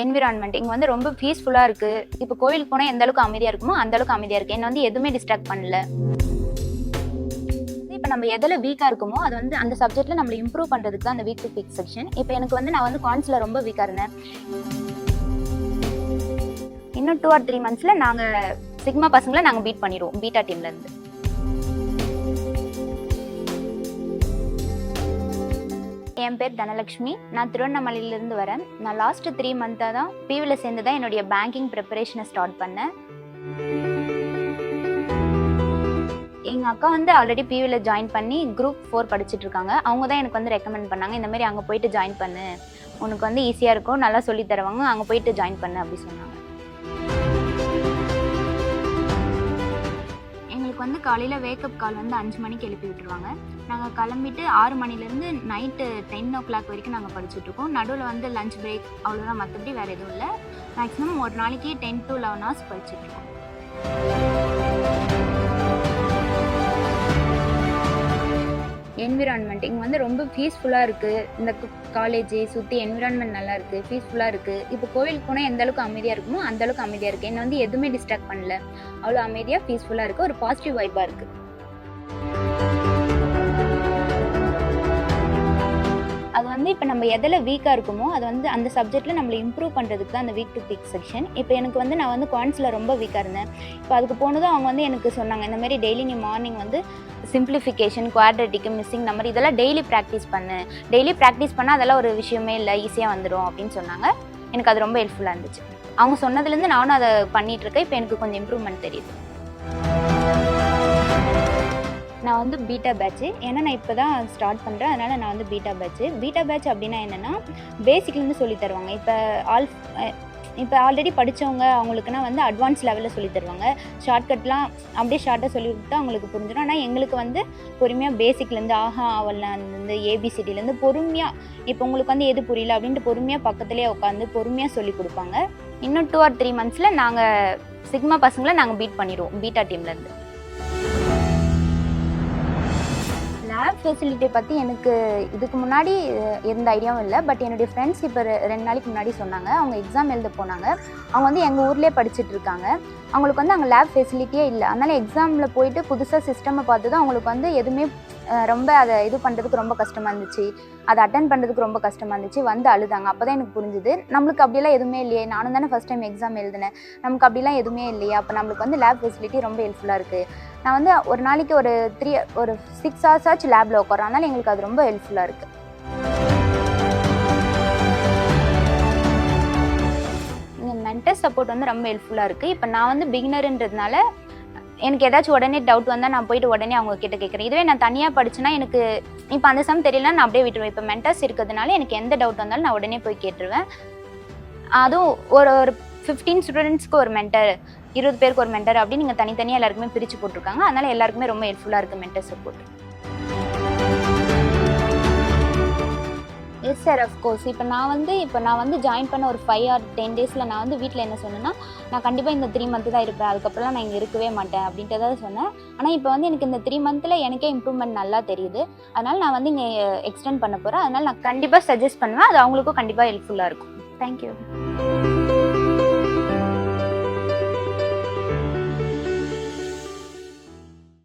Environment இங்கே வந்து ரொம்ப பீஸ்ஃபுல்லாக இருக்குது இப்போ கோயிலுக்கு போனால் எந்த அளவுக்கு அமைதியாக இருக்குமோ அந்த அளவுக்கு அமைதியாக இருக்குது என்னை வந்து எதுவுமே டிஸ்ட்ராக்ட் பண்ணல. இப்போ நம்ம எதில் வீக்காக இருக்குமோ அது வந்து அந்த சப்ஜெக்ட்டில் நம்மளை இம்ப்ரூவ் பண்ணுறதுக்கு தான் அந்த வீக் டு வீக் செக்ஷன் இப்போ எனக்கு வந்து நான் வந்து கான்ஸில் ரொம்ப வீக்காக இருந்தேன். இன்னும் டூ ஆர் த்ரீ மந்த்ஸில் நாங்கள் சிக்மா பசங்களை நாங்கள் பீட் பண்ணிடுவோம். பீட்டா டீம்லேருந்து என் பேர் தனலக்ஷ்மி. நான் திருவண்ணாமலையிலேருந்து வரேன். நான் லாஸ்ட் த்ரீ மந்த்தாக தான் பிவியில் சேர்ந்து தான் என்னுடைய பேங்கிங் ப்ரிப்பரேஷனை ஸ்டார்ட் பண்ணேன். எங்கள் அக்கா வந்து ஆல்ரெடி பிவியில் ஜாயின் பண்ணி குரூப் ஃபோர் படிச்சுட்டு இருக்காங்க. அவங்க தான் எனக்கு வந்து ரெக்கமெண்ட் பண்ணாங்க. இந்தமாரி அங்கே போயிட்டு ஜாயின் பண்ணு. உனக்கு வந்து ஈஸியாக இருக்கும். நல்லா சொல்லி தருவாங்க. அங்கே போயிட்டு ஜாயின் பண்ணு அப்படி சொன்னாங்க. எங்களுக்கு வந்து காலையில் வேக்கப் கால் வந்து அஞ்சு மணிக்கு எழுப்பி விட்டுருவாங்க. நாங்கள் கிளம்பிட்டு ஆறு மணிலேருந்து நைட்டு டென் ஓ கிளாக் வரைக்கும் நாங்கள் படிச்சுட்ருக்கோம் நடுவில் வந்து லஞ்ச் பிரேக் அவ்வளோதான் மற்றபடி வேறு எதுவும் இல்லை. மேக்ஸிமம் ஒரு நாளைக்கு டென் டு லெவன் ஹவர்ஸ் படிச்சுட்ருக்கோம் என்விரான்மெண்ட் இங்கே வந்து ரொம்ப பீஸ்ஃபுல்லாக இருக்குது இந்த காலேஜ் சுற்றி என்விரான்மெண்ட் நல்லா இருக்குது பீஸ்ஃபுல்லாக இருக்குது இப்போ கோவிலுக்கு போனால் எந்த அளவுக்கு அமைதியாக இருக்குமோ அந்த அளவுக்கு அமைதியாக இருக்குது என்னை வந்து எதுவுமே டிஸ்ட்ராக்ட் பண்ணல. அவ்வளோ அமைதியாக பீஸ்ஃபுல்லாக இருக்குது ஒரு பாசிட்டிவ் வைப்பாக இருக்குது வந்து இப்போ நம்ம எதில் வீக்காக இருக்குமோ அது வந்து அந்த சப்ஜெக்ட்டில் நம்மளை இம்ப்ரூவ் பண்ணுறதுக்கு தான் அந்த வீக் டு வீக் செக்ஷன் இப்போ எனக்கு வந்து நான் வந்து குவான்ஸில் ரொம்ப வீக்காக இருந்தேன். இப்போ அதுக்கு போனதும் அவங்க வந்து எனக்கு சொன்னாங்க இந்த மாதிரி டெய்லி நீ மார்னிங் வந்து சிம்பிளிஃபிகேஷன் குவாட்ரட்டிக்கு மிஸ்ஸிங் நம்பர் இதெல்லாம் டெய்லி ப்ராக்டிஸ் பண்ணு. டெய்லி ப்ராக்டிஸ் பண்ணால் அதெல்லாம் ஒரு விஷயமே இல்லை ஈஸியாக வந்துடும் அப்படின்னு சொன்னாங்க. எனக்கு அது ரொம்ப ஹெல்ப்ஃபுல்லாக இருந்துச்சு. அவங்க சொன்னதுலேருந்து நானும் அதை பண்ணிகிட்ருக்கேன் இப்போ எனக்கு கொஞ்சம் இம்ப்ரூவ்மெண்ட் தெரியுது. நான் வந்து பீட்டா பேட்ச் ஏன்னா நான் இப்போ தான் ஸ்டார்ட் பண்ணுறேன் அதனால் நான் வந்து பீட்டா பேட்ச் பீட்டா பேட்ச் அப்படின்னா என்னென்னா பேசிக்லேருந்து சொல்லி தருவாங்க. இப்போ ஆல் இப்போ ஆல்ரெடி படித்தவங்க அவங்களுக்குனா வந்து அட்வான்ஸ் லெவலில் சொல்லி தருவாங்க. ஷார்ட்கட்லாம் அப்படியே ஷார்ட்டாக சொல்லி கொடுத்தா அவங்களுக்கு புரிஞ்சிடும். ஆனால் எங்களுக்கு வந்து பொறுமையாக பேசிக்லேருந்து ஆஹா அவள்லேருந்து ஏபிசிடிலேருந்து பொறுமையாக இப்போ உங்களுக்கு வந்து எது புரியல அப்படின்ட்டு பொறுமையாக பக்கத்துலேயே உட்காந்து பொறுமையாக சொல்லி கொடுப்பாங்க. இன்னும் டூ ஆர் த்ரீ மந்த்ஸில் நாங்கள் சிக்மா பசங்களை நாங்கள் பீட் பண்ணிடுவோம். பீட்டா டீம்லேருந்து லேப் ஃபெசிலிட்டி பற்றி எனக்கு இதுக்கு முன்னாடி எந்த ஐடியாவும் இல்லை. பட் என்னுடைய ஃப்ரெண்ட்ஸ் இப்போ ரெண்டு நாளைக்கு முன்னாடி சொன்னாங்க. அவங்க எக்ஸாம் எழுத போனாங்க. அவங்க வந்து எங்கள் ஊர்லேயே படிச்சுட்டு இருக்காங்க. அவங்களுக்கு வந்து அங்கே லேப் ஃபெசிலிட்டியே இல்லை. அதனால் எக்ஸாமில் போயிட்டு புதுசாக சிஸ்டமை பார்த்து தான் அவங்களுக்கு வந்து எதுவுமே ரொம்ப அதை இது பண்ணுறதுக்கு ரொம்ப கஷ்டமாக இருந்துச்சு. அதை அட்டன் பண்ணுறதுக்கு ரொம்ப கஷ்டமாக இருந்துச்சு. வந்து அழுதாங்க. அப்போ தான் எனக்கு புரிஞ்சுது. நம்மளுக்கு அப்படிலாம் எதுவுமே இல்லையே. நானும் தானே ஃபஸ்ட் டைம் எக்ஸாம் எழுதினேன். நமக்கு அப்படிலாம் எதுவுமே இல்லையா. அப்போ நம்மளுக்கு வந்து லேப் ஃபெசிலிட்டி ரொம்ப ஹெல்ப்ஃபுல்லாக இருக்குது நான் வந்து ஒரு நாளைக்கு ஒரு த்ரீ ஒரு சிக்ஸ் ஹவர்ஸ் ஆச்சு லேபில் உட்காரோம் அதனால் எங்களுக்கு அது ரொம்ப ஹெல்ப்ஃபுல்லாக இருக்குது மென்டல் சப்போர்ட் வந்து ரொம்ப ஹெல்ப்ஃபுல்லாக இருக்குது இப்போ நான் வந்து பிகினருன்றதுனால எனக்கு ஏதாச்சும் உடனே டவுட் வந்தால் நான் போயிட்டு உடனே அவங்க கிட்ட கேட்குறேன் இதுவே நான் தனியாக படிச்சேன்னா எனக்கு இப்போ அந்த சம் தெரியலனா நான் அப்படியே விட்டுருவேன். இப்போ மென்டர்ஸ் இருக்கிறதுனால எனக்கு எந்த டவுட் வந்தாலும் நான் உடனே போய் கேட்டுருவேன். அதுவும் ஒரு ஒரு ஃபிஃப்டீன் ஸ்டூடெண்ட்ஸ்க்கு ஒரு மென்டர் இருபது பேருக்கு ஒரு மென்டர் அப்படின்னு நீங்கள் தனித்தனியாக எல்லாருக்குமே பிரித்து போட்டிருக்காங்க. அதனால எல்லாருக்குமே ரொம்ப ஹெல்ப்ஃபுல்லாக இருக்குது mentor support yes sir of course இப்போ நான் வந்து இப்போ நான் வந்து ஜாயின் பண்ண ஒரு ஃபைவ் ஆர் டென் டேஸில் நான் வந்து வீட்டில் என்ன சொன்னேன்னா நான் கண்டிப்பாக இந்த த்ரீ மந்த்து தான் இருப்பேன். அதுக்கப்புறம் நான் இங்கே இருக்கவே மாட்டேன் அப்படின்ட்டு தான் சொன்னேன். ஆனால் இப்போ வந்து எனக்கு இந்த த்ரீ மந்த்தில் எனக்கே இம்ப்ரூவ்மெண்ட் நல்லா தெரியுது. அதனால் நான் வந்து இங்கே எக்ஸ்டெண்ட் பண்ண போகிறேன் அதனால் நான் கண்டிப்பாக சஜஸ்ட் பண்ணுவேன். அது அவங்களுக்கும் கண்டிப்பாக ஹெல்ப்ஃபுல்லாக இருக்கும். தேங்க்யூ